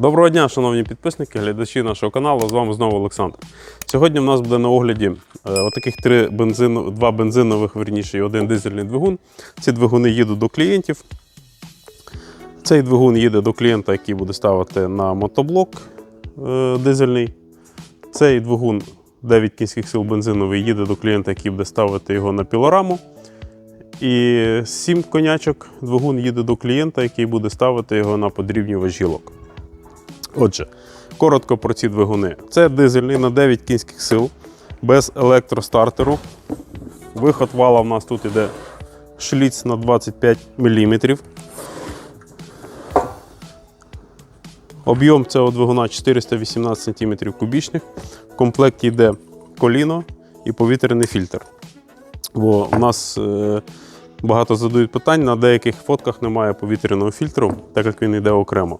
Доброго дня, шановні підписники, глядачі нашого каналу. З вами знову Олександр. Сьогодні в нас буде на огляді е, отаких три бензину, два бензинових, верніше, і один дизельний двигун. Ці двигуни їдуть до клієнтів. Цей двигун їде до клієнта, який буде ставити на мотоблок е, дизельний. Цей двигун 9 кінських сил бензиновий їде до клієнта, який буде ставити його на пілораму. І 7 конячок двигун їде до клієнта, який буде ставити його на подрібнювач гілок. Отже, коротко про ці двигуни. Це дизельний на 9 кінських сил, без електростартеру. Виход вала в нас тут іде шліц на 25 мм. Об'єм цього двигуна 418 см кубічних. В комплекті йде коліно і повітряний фільтр. Бо у нас е, багато задають питань, на деяких фотках немає повітряного фільтру, так як він йде окремо.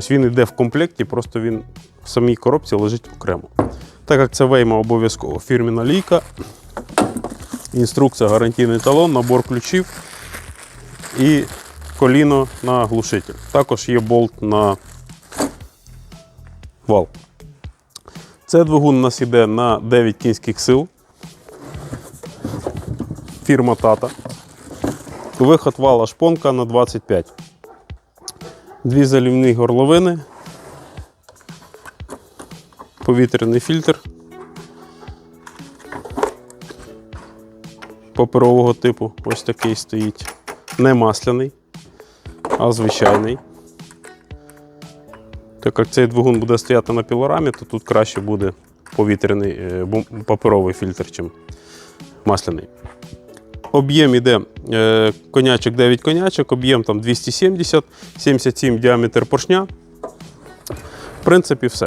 Тобто він йде в комплекті, просто він в самій коробці лежить окремо. Так як це вейма обов'язково фірміна лійка, інструкція, гарантійний талон, набор ключів і коліно на глушитель. Також є болт на вал. Це двигун у нас йде на 9 кінських сил. Фірма Тата. Виход вала шпонка на 25. Дві залівні горловини, повітряний фільтр паперового типу. Ось такий стоїть. Не масляний, а звичайний. Так як цей двигун буде стояти на пілорамі, то тут краще буде повітряний е, паперовий фільтр, чим масляний. Об'єм іде е, конячок 9 конячок, об'єм там 270, 77 діаметр поршня. В принципі, все.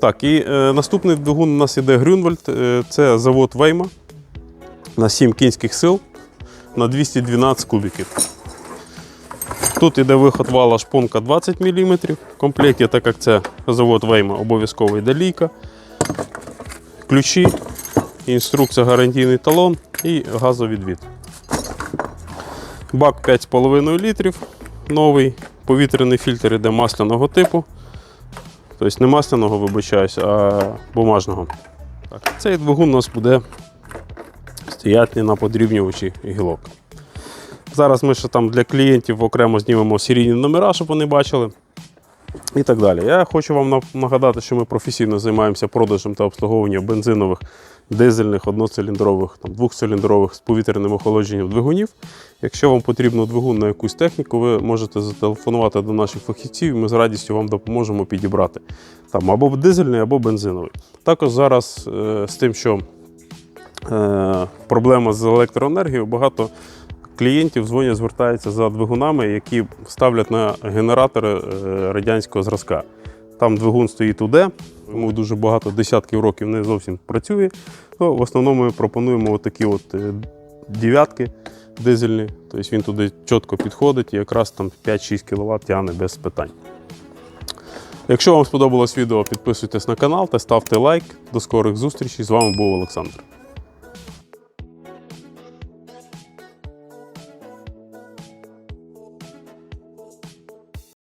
Так, і е, наступний двигун у нас іде Грюнвальд. Е, це завод Вейма на 7 кінських сил на 212 кубіків. Тут іде виход вала шпонка 20 мм. В комплекті, так як це завод Вейма, обов'язково йде лійка, ключі, інструкція, гарантійний талон і газовідвід. Бак 5,5 літрів. Новий повітряний фільтр іде масляного типу. Тобто не масляного, вибачаюсь, а бумажного. Так, цей двигун у нас буде стояти на подрібнювачі гілок. Зараз ми ще там для клієнтів окремо знімемо серійні номера, щоб вони бачили. І так далі. Я хочу вам нагадати, що ми професійно займаємося продажем та обслуговуванням бензинових, дизельних, одноциліндрових, там, двохциліндрових з повітряним охолодженням двигунів. Якщо вам потрібно двигун на якусь техніку, ви можете зателефонувати до наших фахівців, і ми з радістю вам допоможемо підібрати там або дизельний, або бензиновий. Також зараз е, з тим, що е, проблема з електроенергією, багато клієнтів дзвонять, звертаються за двигунами, які ставлять на генератори е, радянського зразка. Там двигун стоїть УД, йому дуже багато десятків років не зовсім працює. Ну, в основному ми пропонуємо отакі от е, дев'ятки дизельні. Тобто він туди чітко підходить і якраз там 5-6 кВт тягне без питань. Якщо вам сподобалось відео, підписуйтесь на канал та ставте лайк. До скорих зустрічей. З вами був Олександр.